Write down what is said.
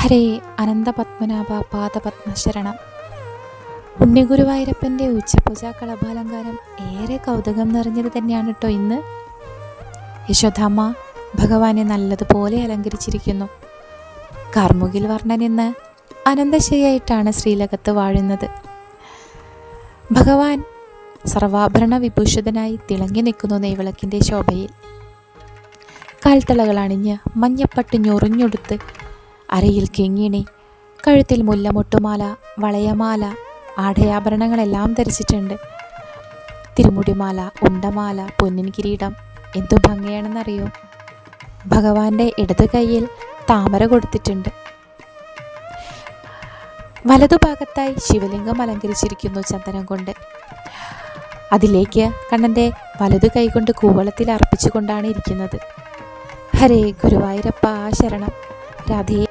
ഹരേ അനന്തപത്മനാഭ പാദപത്മശരണം. ഉണ്ണിഗുരുവായൂരപ്പന്റെ ഉച്ചപൂജ കളഭാലങ്കാരം ഏറെ കൗതുകം നിറഞ്ഞത് തന്നെയാണ് കേട്ടോ ഇന്ന്. യശോധാമ്മ ഭഗവാനെ നല്ലതുപോലെ അലങ്കരിച്ചിരിക്കുന്നു. കാർമുകിൽ വർണൻ ഇന്ന് അനന്തശയായിട്ടാണ് ശ്രീലകത്ത് വാഴുന്നത്. ഭഗവാൻ സർവാഭരണ വിഭൂഷിതനായി തിളങ്ങി നിൽക്കുന്നു നെയ്വിളക്കിന്റെ ശോഭയിൽ. കാൽത്തളകൾ അണിഞ്ഞ് മഞ്ഞപ്പട്ട് ഞൊറിഞ്ഞൊടുത്ത് അരയിൽ കിങ്ങിണി കഴുത്തിൽ മുല്ലമുട്ടുമാല വളയമാല ആടയാഭരണങ്ങളെല്ലാം ധരിച്ചിട്ടുണ്ട്. തിരുമുടിമാല ഉണ്ടമാല പൊന്നിൻ കിരീടം എന്തു ഭംഗിയാണെന്നറിയോ? ഭഗവാന്റെ ഇടത് കൈയിൽ താമര കൊടുത്തിട്ടുണ്ട്. വലതുഭാഗത്തായി ശിവലിംഗം അലങ്കരിച്ചിരിക്കുന്നു ചന്ദനം കൊണ്ട്. അതിലേക്ക് കണ്ണന്റെ വലതു കൈകൊണ്ട് കൂവളത്തിൽ അർപ്പിച്ചുകൊണ്ടാണ് ഇരിക്കുന്നത്. ഹരേ ഗുരുവായൂരപ്പ ശരണം. രാധേ